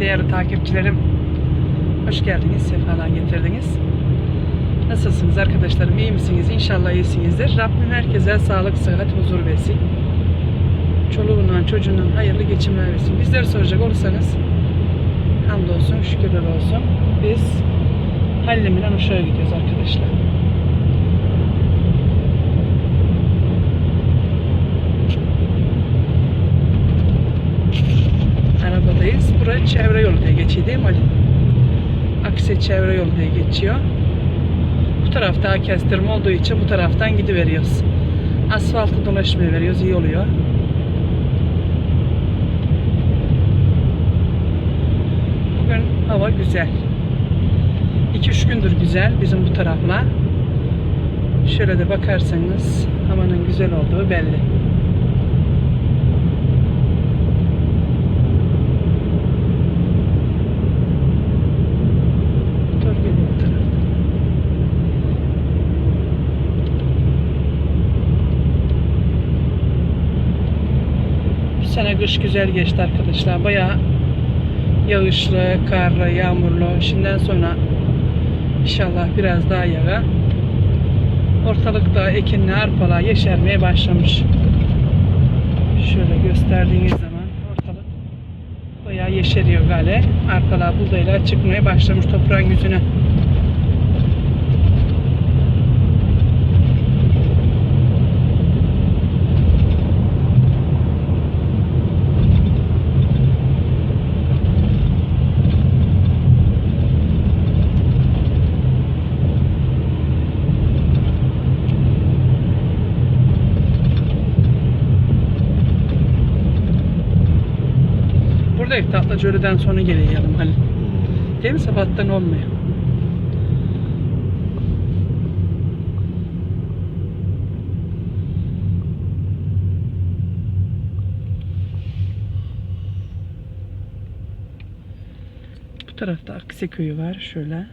değerli takipçilerim. Hoş geldiniz, sefalar getirdiniz. Nasılsınız arkadaşlarım, iyi misiniz? İnşallah iyisinizdir. Rabbim herkese sağlık, sıhhat, huzur versin. Çoluğundan, çocuğundan hayırlı geçimler versin. Bizleri soracak olursanız hamdolsun, şükürler olsun. Biz Halil'imle Uşak'a gidiyoruz arkadaşlar. Burası çevre yolu diye geçiyor değil mi Ali? Aksi çevre yolu diye geçiyor. Bu tarafta kestirme olduğu için bu taraftan gidiveriyoruz. Asfaltı dolaşmaya veriyoruz. iyi oluyor. Bugün hava güzel. 2-3 gündür güzel bizim bu tarafla. Şöyle de bakarsanız havanın güzel olduğu belli. Motor geliyor bu taraftan. Bu sene kış güzel geçti arkadaşlar. Bayağı yağışlı, karlı, yağmurlu. Şimdiden sonra inşallah biraz daha yağa. Ortalıkta ekinli arpalar yeşermeye başlamış. Şöyle gösterdiğiniz zaman ortalık bayağı yeşeriyor gale. Arpalar buğdaylar çıkmaya başlamış toprağın yüzüne. Burada iftatla Cöre'den sonra gelelim Halil. Değil mi? Sabahtan olmuyor. Bu tarafta Akse köyü var şöyle.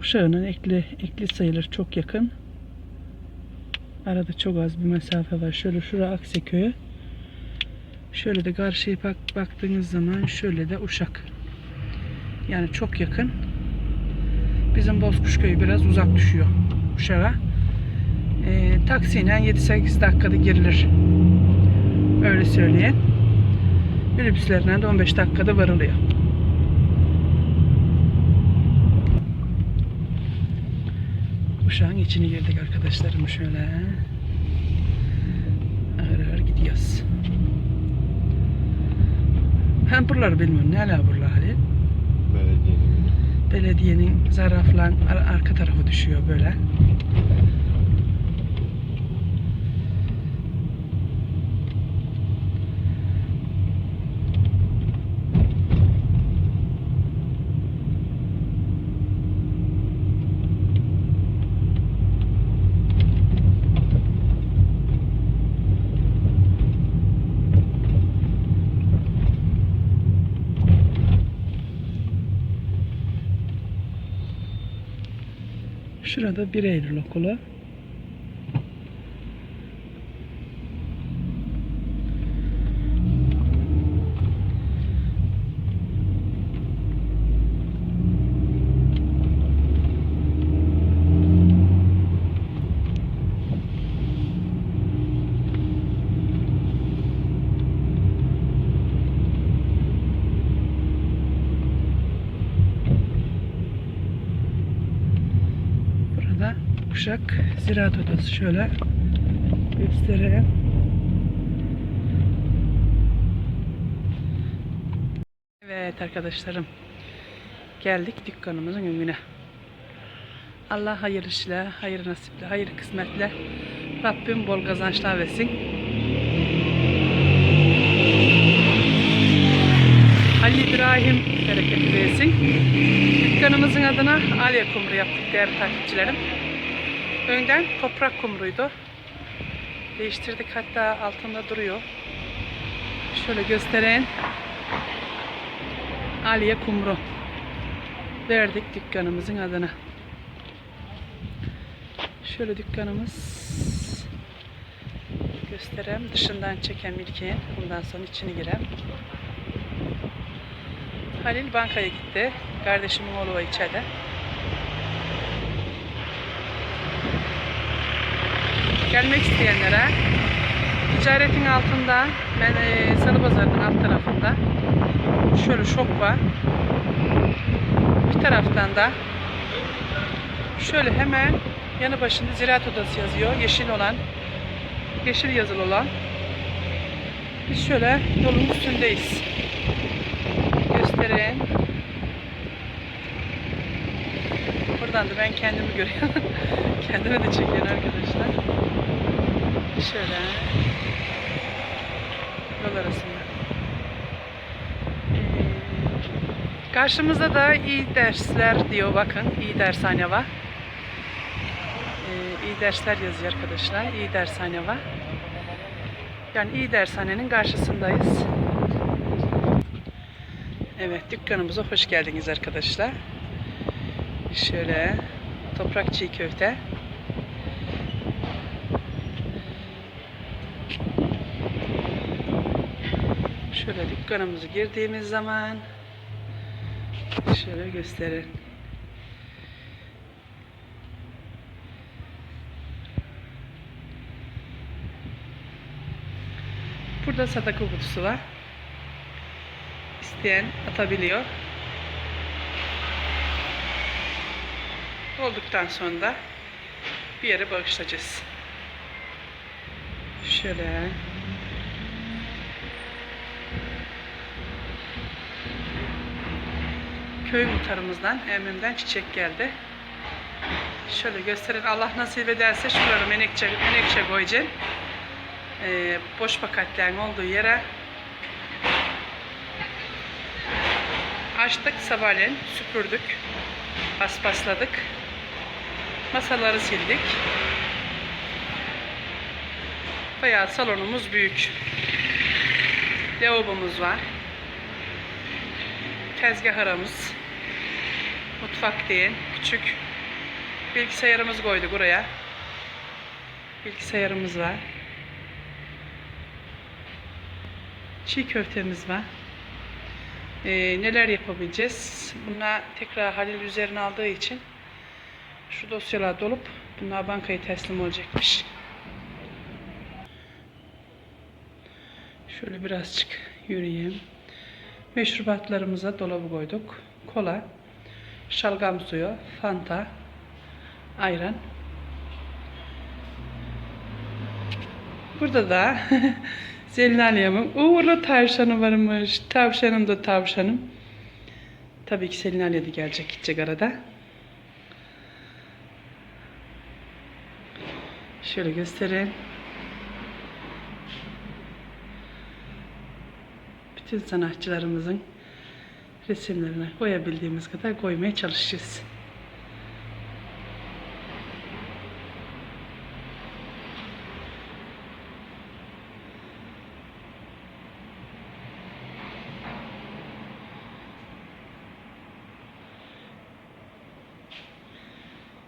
Uşağının ekli, ekli sayılır çok yakın. Arada çok az bir mesafe var. Şöyle şura Akse köyü. Şöyle de karşıya bak, baktığınız zaman şöyle de Uşak. Yani çok yakın. Bizim Bozkuş köyü biraz uzak düşüyor Uşak'a. Ee, taksiyle 7-8 dakikada girilir. Öyle söyleyeyim. Minibüslerine de 15 dakikada varılıyor. Uşağın içine girdik arkadaşlarım şöyle. Ağır ağır gidiyoruz. Ben buraları bilmiyorum. Ne ala buralar Halil? Belediyenin. Belediyenin zaraflan ar- arka tarafı düşüyor böyle. Şurada 1 Eylül okulu. Uşak Ziraat Odası şöyle göstereyim. Evet arkadaşlarım geldik dükkanımızın önüne. Allah hayır işle, hayır nasiple, hayır kısmetle Rabbim bol kazançlar versin. Ali İbrahim bereketi versin. Dükkanımızın adına Aliye kumru yaptık değerli takipçilerim. Önden toprak kumruydu. Değiştirdik hatta altında duruyor. Şöyle göstereyim. Aliye kumru. Verdik dükkanımızın adına. Şöyle dükkanımız göstereyim. Dışından çeken ilkin. Bundan sonra içini girem. Halil bankaya gitti. Kardeşimin oğlu var içeride. Gelmek isteyenlere ticaretin altında ben e, Salı Pazarı'nın alt tarafında şöyle şok var. Bir taraftan da şöyle hemen yanı başında Ziraat Odası yazıyor. Yeşil olan, yeşil yazılı olan. Biz şöyle yolun üstündeyiz. Göstereyim. Buradan da ben kendimi görüyorum. Kendime de çekiyorum arkadaşlar. Şöyle. Yol arasında. Ee, Karşımızda da iyi dersler diyor bakın. iyi dershane var. Ee, iyi dersler yazıyor arkadaşlar. İyi dershane var. Yani iyi dershanenin karşısındayız. Evet dükkanımıza hoş geldiniz arkadaşlar. Şöyle toprak çiğ köfte. Şöyle dükkanımızı girdiğimiz zaman şöyle gösterin. Burada sadaka kutusu var. İsteyen atabiliyor. Olduktan sonra da bir yere bağışlayacağız. Şöyle. Köy muhtarımızdan, emrimden çiçek geldi. Şöyle gösterin. Allah nasip ederse şuraları menekşe, menekşe koyacağım. Ee, boş paketlerin olduğu yere açtık sabahleyin süpürdük paspasladık masaları sildik. Bayağı salonumuz büyük. Lavabomuz var. Tezgah aramız. Mutfak değil küçük. Bilgisayarımız koyduk buraya. Bilgisayarımız var. Çiğ köftemiz var. Ee, neler yapabileceğiz? Bunlar tekrar Halil üzerine aldığı için şu dosyalar dolup bunlar bankaya teslim olacakmış. Şöyle birazcık yürüyeyim. Meşrubatlarımıza dolabı koyduk. Kola, şalgam suyu, fanta, ayran. Burada da Selinaliye'min uğurlu tavşanı varmış. Tavşanım da tavşanım. Tabii ki Selinaliye de gelecek gidecek arada. Şöyle göstereyim. Bütün sanatçılarımızın resimlerini koyabildiğimiz kadar koymaya çalışacağız.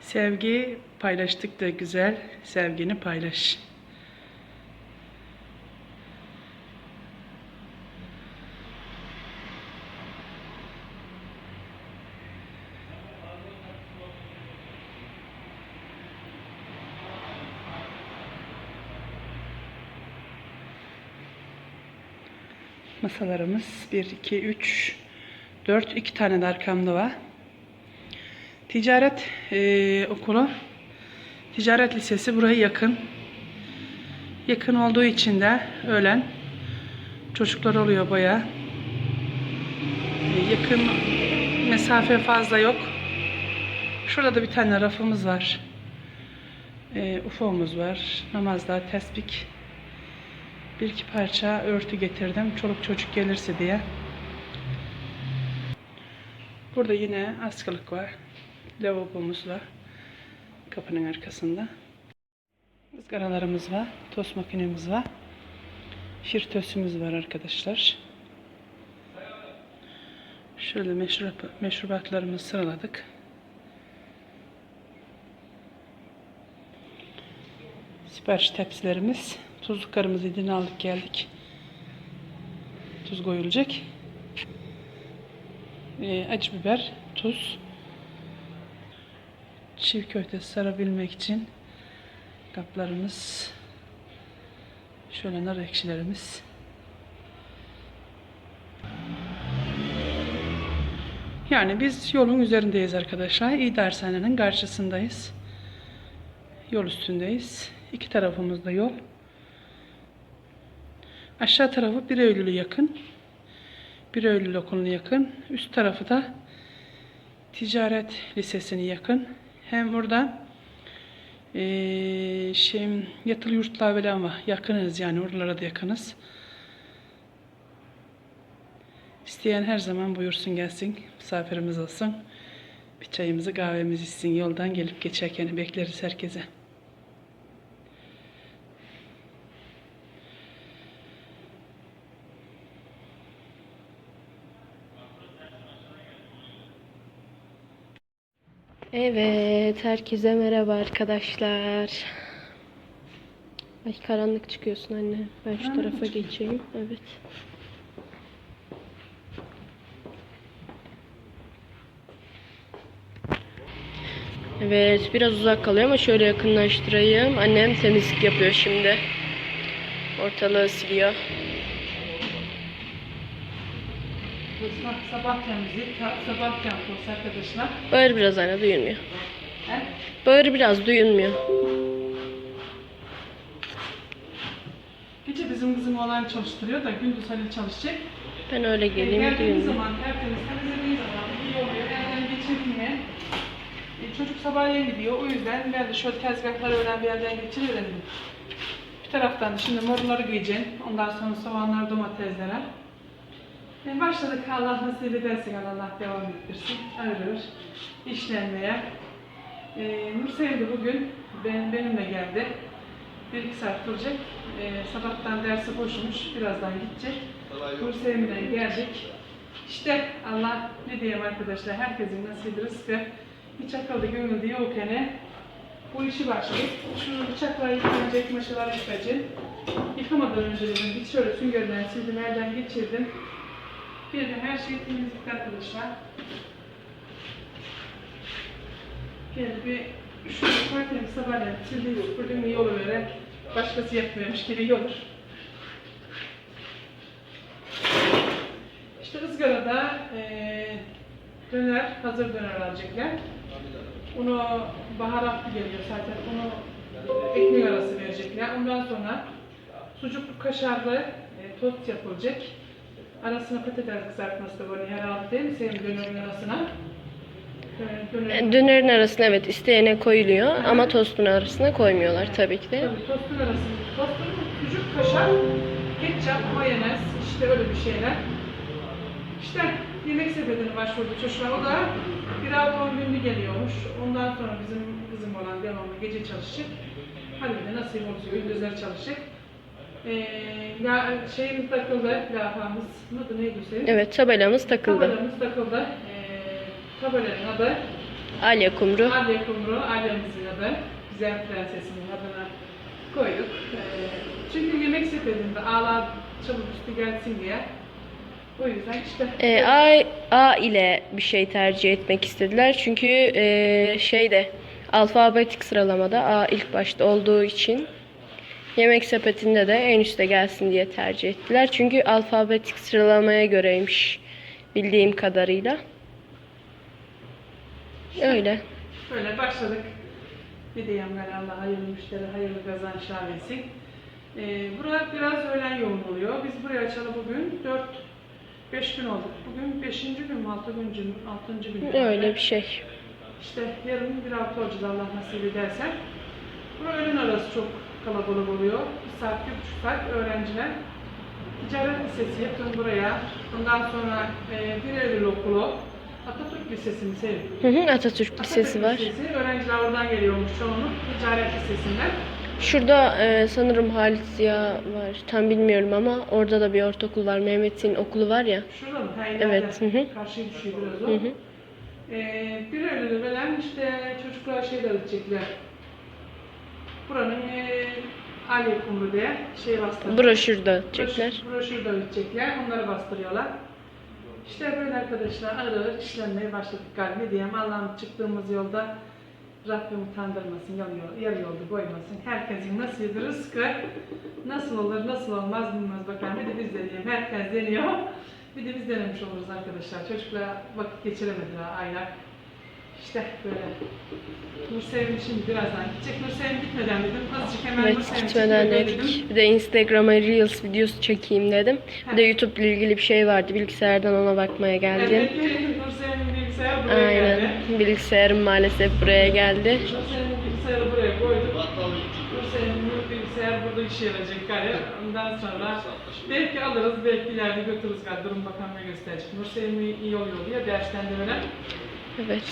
Sevgi paylaştık da güzel. Sevgini paylaş. Masalarımız 1, 2, 3, 4, 2 tane de arkamda var. Ticaret eee, okulu, ticaret lisesi buraya yakın. Yakın olduğu için de öğlen çocuklar oluyor baya. Yakın mesafe fazla yok. Şurada da bir tane rafımız var. Eee UFO'muz var. Namazda tesbih. Bir iki parça örtü getirdim. Çoluk çocuk gelirse diye. Burada yine askılık var. Lavabomuz var. Kapının arkasında. Izgaralarımız var. Tost makinemiz var. Şirtösümüz var arkadaşlar. Şöyle meşrubat, meşrubatlarımızı sıraladık. Sipariş tepsilerimiz. Tuzluklarımızı idine aldık geldik. Tuz koyulacak. e, acı biber, tuz, çiğ köfte sarabilmek için kaplarımız, şöyle nar ekşilerimiz. Yani biz yolun üzerindeyiz arkadaşlar. İyi dershanenin karşısındayız. Yol üstündeyiz. İki tarafımızda yol. Aşağı tarafı 1 Eylül'e yakın. 1 Eylül okuluna yakın. Üst tarafı da Ticaret Lisesi'ne yakın. Hem burada eee şey, yatılı yurtlar falan var. Yakınız yani oralara da yakınız. İsteyen her zaman buyursun gelsin. Misafirimiz olsun. Bir çayımızı kahvemizi içsin. Yoldan gelip geçerken bekleriz herkese. Evet, herkese merhaba arkadaşlar. Ay karanlık çıkıyorsun anne. Ben şu tarafa geçeyim. Evet. Evet, biraz uzak kalıyor ama şöyle yakınlaştırayım. Annem temizlik yapıyor şimdi. Ortalığı siliyor. Sabah temizliği, sabah temposu arkadaşlar. Bağır biraz anne, duyulmuyor. He? Bağır biraz, duyulmuyor. Gece bizim kızım olan çalıştırıyor da gündüz Halil çalışacak. Ben öyle E, geleyim, geldiğimiz duyulmuyor. zaman tertemiz temizlediği zaman iyi oluyor. Elden geçirdiğine e, çocuk sabahleyin gidiyor. O yüzden ben de şöyle tezgahları öğren bir yerden geçiriverim. dedim. Bir taraftan şimdi morları giyeceğim. Ondan sonra soğanlar, domatesler. E, başladık Allah nasip ederse Allah devam ettirsin. Arıyor. işlenmeye. E, Nursel de bugün ben, benimle geldi. Bir iki saat duracak. E, sabahtan dersi boşmuş. Birazdan gidecek. Nursel'imle geldik. İşte Allah ne diyeyim arkadaşlar herkesin nasibi rızkı. Hiç akıllı gönüllü yokken bu işi başlayıp şu bıçakları yıkanacak, maşalar yıkacak. Yıkamadan önce dedim bir şöyle süngerden sildim, elden geçirdim. Bir de her şey temizlik arkadaşlar. Gel bir şu tertemiz sabahleyin sildiğim süpürdüğüm iyi oluverir. Başkası yapmıyormuş gibi olur. İşte ızgarada eee döner, hazır döner alacaklar. Onu baharatlı geliyor zaten. Onu ekmek arası verecekler. Ondan sonra sucuklu kaşarlı e, tost yapılacak. Arasına patates kızartması da böyle herhalde değil mi senin dönerin arasına? Ee, dönerin- Dönerin arasına evet isteyene koyuluyor ama tostun arasına koymuyorlar tabii ki de. Tabii tostun arasında. Tostun sucuk, kaşar, ketçap, mayonez, işte öyle bir şeyler. İşte yemek sepetine başvurdu çocuklar. O da bir hafta on günlük geliyormuş. Ondan sonra bizim kızım olan devamlı gece çalışacak. Hadi de nasip olursa gündüzler çalışacak. Ee, ya, şeyimiz takıldı, lafamız. Adı neydi Hüseyin? Evet tabelamız takıldı. Tabelamız takıldı. Ee, tabelanın adı Alya kumru. Alya Kumru, Alya'mızın adı. Güzel prensesinin adına koyduk. Ee, çünkü yemek sepetinde ağlar çabuk üstü gelsin diye. O yüzden işte Ee, A, A ile bir şey tercih etmek istediler. Çünkü ee, şeyde alfabetik sıralamada A ilk başta olduğu için yemek sepetinde de en üste gelsin diye tercih ettiler. Çünkü alfabetik sıralamaya göreymiş bildiğim kadarıyla. Öyle. böyle başladık. Bir de Allah hayırlı müşteri, hayırlı kazançlar versin. Ee, burası biraz öğlen yoğun oluyor. Biz buraya açalı bugün 4 5 gün olduk. Bugün 5. gün mü 6. gün mü 6. gün mü? Öyle bir şey. İşte yarın bir hafta olacağız Allah nasip ederse. Burada öğlen arası çok kalabalık oluyor. Bir saat, bir buçuk saat öğrenciler. Ticaret Lisesi yakın buraya. Ondan sonra e, 1 Eylül okulu. Atatürk Lisesi mi Sevim? Hı hı, Atatürk Lisesi var. Lisesi. Öğrenciler oradan geliyormuş çoğunluk. Ticaret Lisesi'nden. Şurada e, sanırım Halit Ziya var. Tam bilmiyorum ama orada da bir ortaokul var. Mehmet'in okulu var ya. Şurada mı? İleride. Evet, hı hı. Karşıya düşüyor biraz o. Hı hı. Ee, bir veren işte çocuklar şey de. Buranın e, Ali Kumru diye şey bastırıyor. Broşür dağıtacaklar. Broşür, de ödeyecekler. Onları bastırıyorlar. İşte böyle arkadaşlar ağır ağır işlenmeye başladık galiba. Diyeyim Allah'ım çıktığımız yolda Rabbim utandırmasın, yarı, yol, yarı yolda koymasın. Herkesin nasibi rızkı nasıl olur, nasıl olmaz bilmez bakalım. Bir de biz deneyeyim. Herkes deniyor. Bir de biz denemiş oluruz arkadaşlar. Çocuklar vakit geçiremediler aylar. İşte böyle. Nursevim şimdi birazdan gidecek. Nursevim gitmeden dedim. Azıcık hemen Evet Nursevim gitmeden çıkıyor dedim. dedik. Bir de Instagram'a Reels videosu çekeyim dedim. Bir de YouTube ile ilgili bir şey vardı. Bilgisayardan ona bakmaya geldim. Evet, Nursevim'in bilgisayarı buraya geldi. Aynen. Bilgisayarım maalesef buraya geldi. Nursevim'in bilgisayarı buraya koyduk. Nursevim'in bilgisayar burada işe yarayacak galiba. Ondan sonra belki alırız, belki ileride götürürüz galiba. Durum bakanlığı gösterecek. Nursevim'i iyi oluyor diye dersten de öyle. Evet.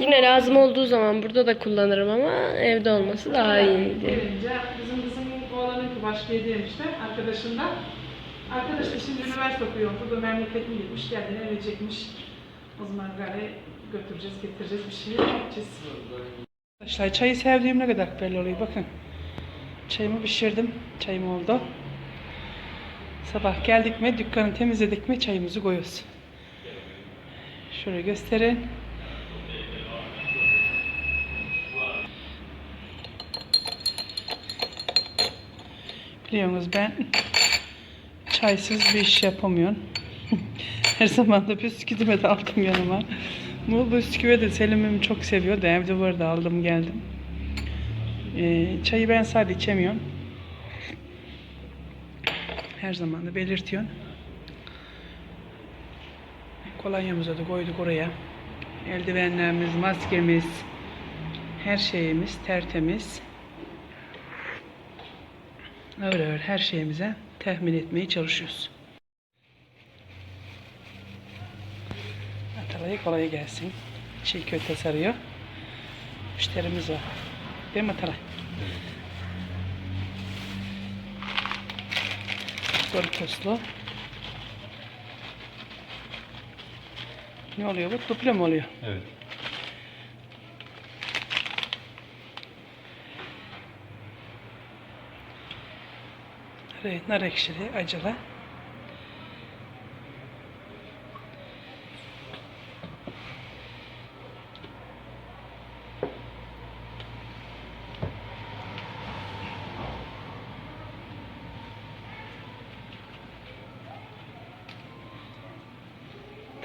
Yine lazım olduğu zaman burada da kullanırım ama evde olması daha iyiydi. Gelince bizim bizim oğlanın ki başka yedemişler arkadaşında. Arkadaş da şimdi üniversite okuyor. Burada memleketine gitmiş, kendine evlenecekmiş. O zaman gari götüreceğiz, getireceğiz bir şey yapacağız. Arkadaşlar çayı sevdiğim ne kadar belli oluyor bakın. Çayımı pişirdim. Çayım oldu. Sabah geldik mi, dükkanı temizledik mi çayımızı koyuyoruz. Şöyle gösterin. Biliyorsunuz ben çaysız bir iş yapamıyorum. Her zaman da bisküvimi de aldım yanıma. Bu bisküvi de Selim'im çok seviyor da evde vardı aldım geldim. Ee, çayı ben sadece içemiyorum. Her zaman da belirtiyorum. Kolonyamızı da koyduk oraya. Eldivenlerimiz, maskemiz, her şeyimiz tertemiz. Öyle öyle her şeyimize tahmin etmeye çalışıyoruz. Atalay kolay gelsin. Çiğ köfte sarıyor. Müşterimiz var. Değil mi Atalay? Doritoslu. Ne oluyor bu? Duple mi oluyor? Evet. Evet, nar ekşili, acılı.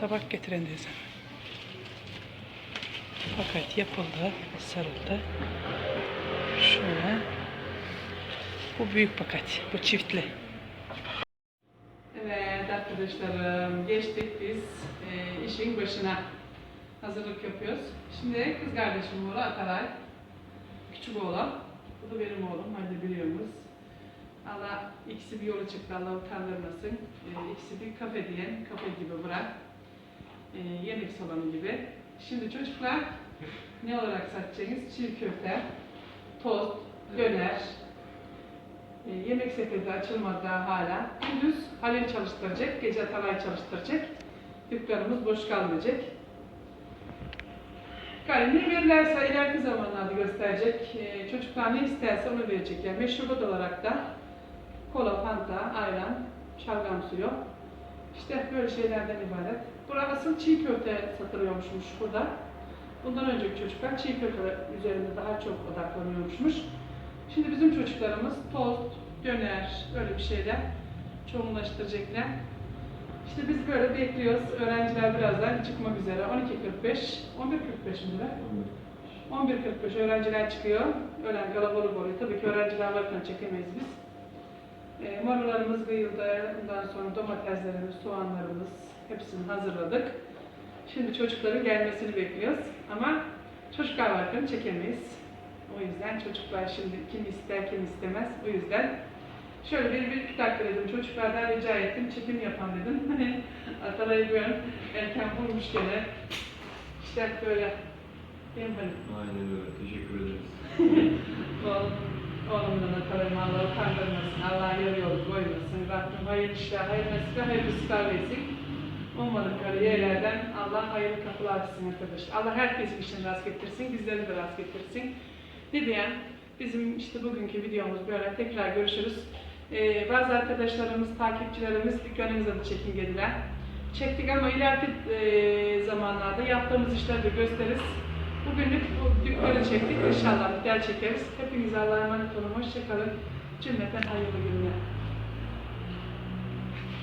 Tabak getiren teyze. Paket yapıldı, sarıldı. Şöyle. Bu büyük paket, bu çiftli. Evet arkadaşlarım, geçtik biz e, işin başına. Hazırlık yapıyoruz. Şimdi kız kardeşim oğlu Ataray, küçük oğlan. Bu da benim oğlum, hadi biliyorsunuz. Allah ikisi bir yola çıktı, Allah utandırmasın. E, ikisi bir kafe diyen, kafe gibi bırak. E, yemek salonu gibi. Şimdi çocuklar ne olarak satacaksınız? Çiğ köfte, tost, döner, e, yemek sepeti açılmadı daha hala. Gündüz Halil çalıştıracak, gece Atalay çalıştıracak. Dükkanımız boş kalmayacak. Yani ne verirlerse ileriki zamanlarda gösterecek. E, çocuklar ne isterse onu verecek. Yani meşrubat olarak da kola, fanta, ayran, şalgam suyu. İşte böyle şeylerden ibaret. Burada asıl çiğ köfte satılıyormuşmuş burada. Bundan önceki çocuklar çiğ köfte üzerinde daha çok odaklanıyormuşmuş. Şimdi bizim çocuklarımız tost, döner, öyle bir şeyler çoğunlaştıracaklar. İşte biz böyle bekliyoruz. Öğrenciler birazdan çıkmak üzere. 12.45, 11.45 mi de? 11.45 öğrenciler çıkıyor. Öğlen kalabalık oluyor. Tabii ki öğrenciler varken çekemeyiz biz. E, marullarımız kıyıldı. Ondan sonra domateslerimiz, soğanlarımız hepsini hazırladık. Şimdi çocukların gelmesini bekliyoruz. Ama çocuklar varken çekemeyiz. O yüzden çocuklar şimdi kim ister kim istemez. O yüzden şöyle bir, bir iki dakika dedim çocuklardan rica ettim çekim yapan dedim. Hani Atalay'ı böyle erken bulmuş gene. İşte böyle. Değil mi? Aynen öyle. Teşekkür ederiz. Oğlum, oğlumdan Atalay'ım Allah utandırmasın. Allah yarı yolu koymasın. Rabbim hayırlı işler, hayırlı nasip, hayırlı rızıklar versin. Ummadıkları yerlerden Allah hayırlı kapılar açsın arkadaşlar. Allah herkesin işini rast getirsin, bizleri de rast getirsin. Diyen bizim işte bugünkü videomuz böyle tekrar görüşürüz. Ee, bazı arkadaşlarımız, takipçilerimiz dükkanımıza da çekim geldiler. Çektik ama ileriki e, zamanlarda yaptığımız işleri de gösteririz. Bugünlük bu dükkanı çektik. İnşallah bir çekeriz. Hepinize Allah'a emanet olun. Hoşçakalın. Cümleten hayırlı günler.